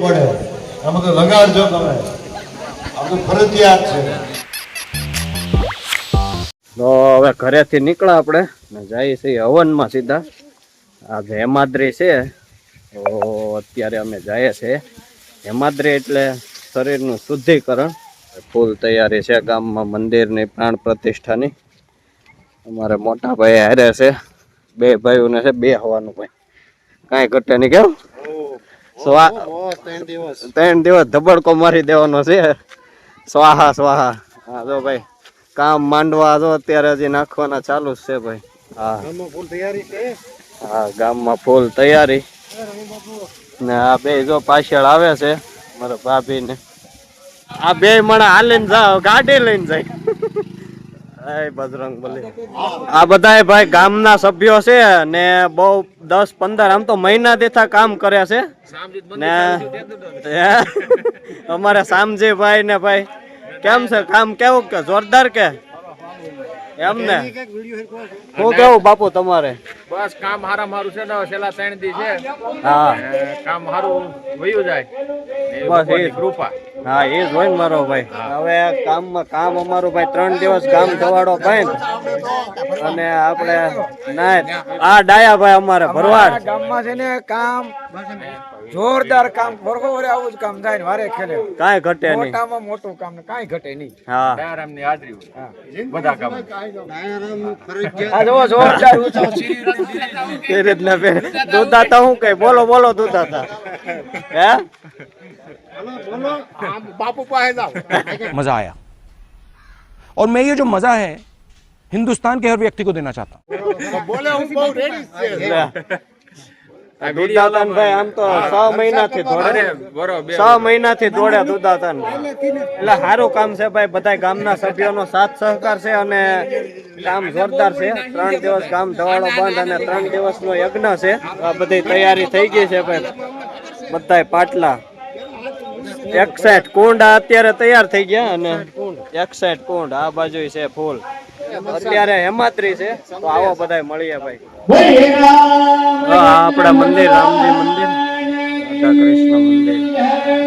પડે. આમાં તો લગાડજો તમે. આ તો ફરજિયાત છે. તો હવે ઘરેથી નીકળ્યા આપણે ને જઈએ છીએ હવનમાં સીધા. આ હેમાદ્રી છે તો અત્યારે અમે જઈએ છીએ હેમાદ્રી એટલે શરીરનું શુદ્ધિકરણ. ફૂલ તૈયારી છે ગામમાં મંદિરની પ્રાણ પ્રતિષ્ઠાની. અમારે મોટા ભાઈ હારે છે બે ભાઈઓને છે બે હવાનું ભાઈ. કાંઈ ઘટે નહીં કેમ સ્વા ત્રણ દિવસ. ધબડકો મારી દેવાનો છે. સ્વાહા સ્વાહા. હા જો ભાઈ કામ માંડવા જો અત્યારે હજી નાખવાના ચાલુ જ છે ભાઈ. હા. હા ગામમાં ફૂલ તૈયારી. ને આ બે જો પાછળ આવે છે મારા ભાભી ને આ બે મણા હાલીને જાવ ગાડી લઈને જાય. બજરંગ બલી. આ બધા ભાઈ ગામના સભ્યો છે ને બહુ દસ પંદર આમ તો મહિના દેતા કામ કરે છે. ને? અમારે શામજીભાઈ ને ભાઈ. કેમ છે? કામ કેવું કે? જોરદાર કે? એમ ને? હું કેવું બાપુ તમારે. બસ કામ હારા મારું છે ને છેલ્લા ત્રણ દી છે. હા. કામ હારું વયું જાય. બસ એ કૃપા. હા એ જ હોય મારો ભાઈ. હવે કામમાં કામ અમારું ભાઈ ત્રણ દિવસ કામ થવાડો ભાઈ અને આપણે ના આ ડાયા ભાઈ અમારે ભરવાડ. ગામમાં છે ને કામ. જોરદાર કામ બરોબર આવું જ કામ થાય ને વારે ખેલે કાંઈ ઘટે નહીં મોટામાં મોટું કામ ને કાંઈ ઘટે નહીં હા દયારામની હાજરી હોય બધા કામ આ જોવો જોરદાર ઊંચો એ રીતના બે દૂધાતા હું કઈ બોલો બોલો દૂધાતા હે मज़ा आया और मैं ये जो मज़ा है हिंदुस्तान के हर व्यक्ति को देना चाहता हूँ આ દૂધાતા ભાઈ આમ તો છ મહિનાથી દોડે. છ મહિનાથી દોડ્યા દૂધાતા એટલે સારું કામ છે ભાઈ બધા ગામના સભ્યોનો સાથ સહકાર છે અને કામ જોરદાર છે. ત્રણ દિવસ ગામ ધવાડો બંધ અને ત્રણ દિવસનો યજ્ઞ છે. આ બધી તૈયારી થઈ ગઈ છે ભાઈ. બધા પાટલા. એકસાઠ કુંડ અત્યારે તૈયાર થઈ ગયા અને એકસાઠ કુંડ આ બાજુ છે ફૂલ. અત્યારે હેમાત્રી છે. તો આવો બધાય મળીએ ભાઈ. તો આ આપણા મંદિર રામજી મંદિર. રાધા કૃષ્ણ મંદિર. રાધા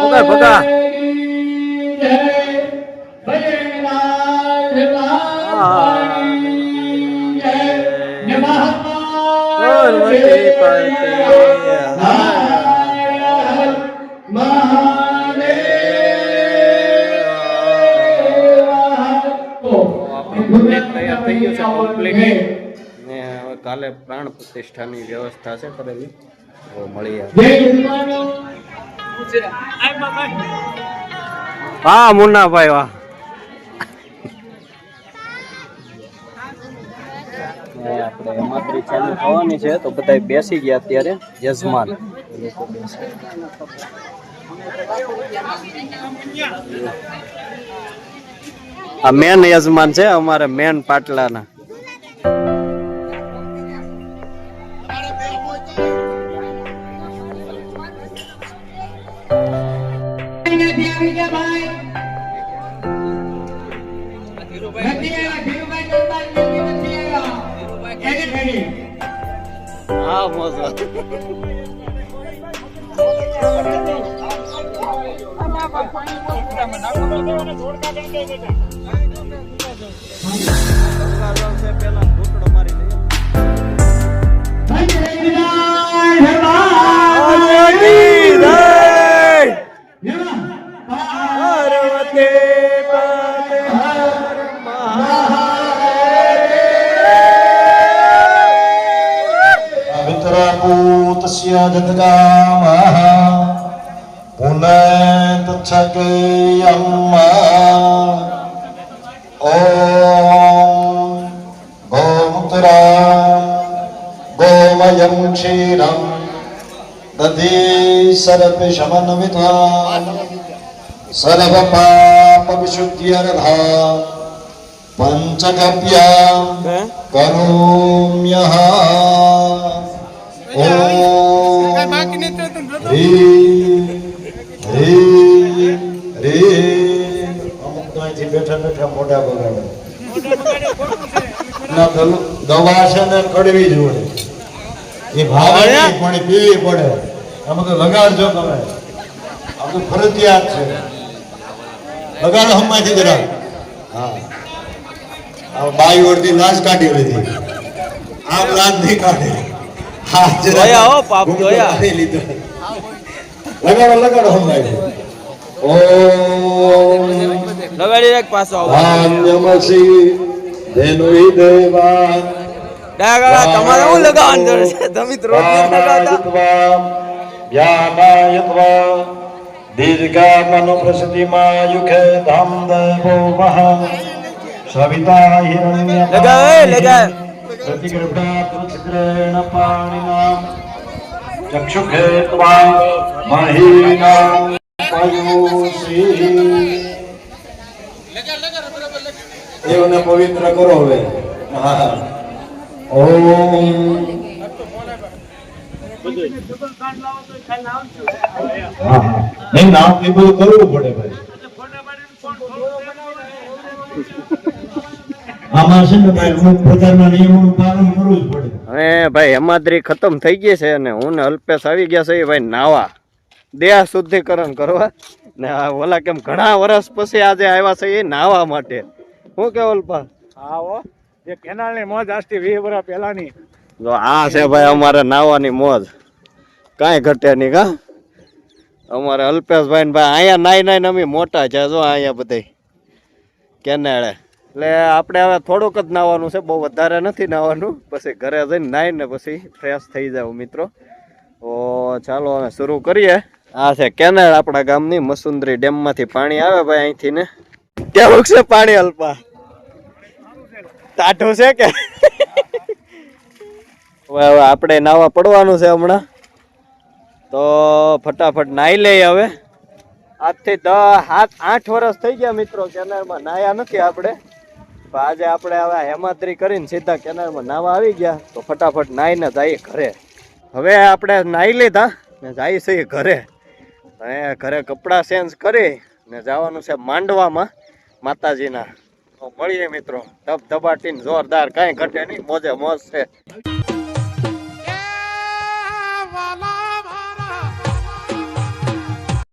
કૃષ્ણ ભગા કાલે પ્રાણ પ્રતિષ્ઠાની વ્યવસ્થા છે કરેલી મળી હા મુન્નાભાઈ વાહ. આપણે હેમાત્રી ચાલુ થવાની છે તો બધા બેસી ગયા અત્યારે યજમાન. આ મેન યજમાન છે, અમારે મેન પાટલાના હા મોજા. वितरापूतस्य जगदामः पुनस्तच्छकेयम् ॐ गोमुत्रा गोमयं क्षीरम् दधी सर्प शमनविधा सर्वपापविशुद्ध्यर्धा पञ्चगव्या करोम्यः બેઠા બેઠા મોઢા બગાડે દવા છે ને કડવી જોડે એ ભાવે પણ પીવી પડે અમે તો લગાડજો તમે આમ તો ફરજિયાત છે લગાડો હમણાંથી જરા હા બાઈ ઓળથી લાશ કાઢી લીધી આમ લાશ નહીં કાઢે હા. જરા જોયા હો, પાપ જોયા. લગાડો લગાડો હમણાંથી ઓમ લગાડી રાખ પાછો આવો. ધાન્યમસી ધેનુઈ દેવા. ડાગા તમારે લગાવવાનું જરૂર છે? તમે રોજ લગાવતા. વ્યામાયત્વા. દીર્ઘામનુ પ્રસિદ્ધિમાયુખે ધામ દેવો મહા. સવિતા હિરણ્ય લગાવ લગાવ. પૃથ્રેણ પાણિના ચક્ષુખે ત્વા મહીના પયુષી દેવને પવિત્ર કરો હવે હા ઓમ નહીં નામ બધું કરવું પડે ભાઈ આમાં છે ને ભાઈ અમુક પ્રકારના નિયમોનું પાલન કરવું જ પડે. હવે ભાઈ હેમાદ્રી ખતમ થઈ ગઈ છે અને હું ને અલ્પેશ આવી ગયા છે ભાઈ નાવા. દેહ શુદ્ધિકરણ કરવા. ને ઓલા કેમ ઘણા વર્ષ પછી આજે આવ્યા છે એ નાવા માટે. શું કે અલ્પા? આવો જે કેનાલની મોજ આજથી વીસ વર્ષ પહેલાની. જો આ છે ભાઈ અમારે નાવાની મોજ. કાંઈ ઘટે નહીં કા અમારે અલ્પેશભાઈ ને ભાઈ અહીંયા નાઈ નાઈને અમે મોટા છે જો અહીંયા બધે. કેનેડે. એટલે આપણે હવે થોડુંક જ નાવાનું છે, બહુ વધારે નથી નાવાનું. પછી ઘરે જઈને નાહીને પછી ફ્રેશ થઈ જાવ મિત્રો. તો ચાલો હવે શરૂ કરીએ. આ છે કેનાળ આપણા ગામની મસુંદરી ડેમમાંથી પાણી આવે ભાઈ અહીંથી ને. કેવું છે પાણી અલ્પા ટાઢું છે કે? હવે હવે આપણે નાવા પડવાનું છે હમણાં. તો ફટાફટ નાહી લઈએ હવે. આજથી દસ સાત આઠ વર્ષ થઈ ગયા મિત્રો કેનાળમાં નાયા નથી આપણે. પણ આજે આપણે હવે હેમાદ્રી કરીને સીધા કેનાલમાં નાવા આવી ગયા. તો ફટાફટ નાહીને જઈએ ઘરે. હવે આપણે નાહી લીધા ને જઈએ છીએ ઘરે. અને ઘરે કપડાં ચેન્જ કરી ને જવાનું છે માંડવામાં માતાજીના. તો મળીએ મિત્રો. ધબ ધબાટીને જોરદાર, કાંઈ ઘટે નહીં. મોજે મોજ છે.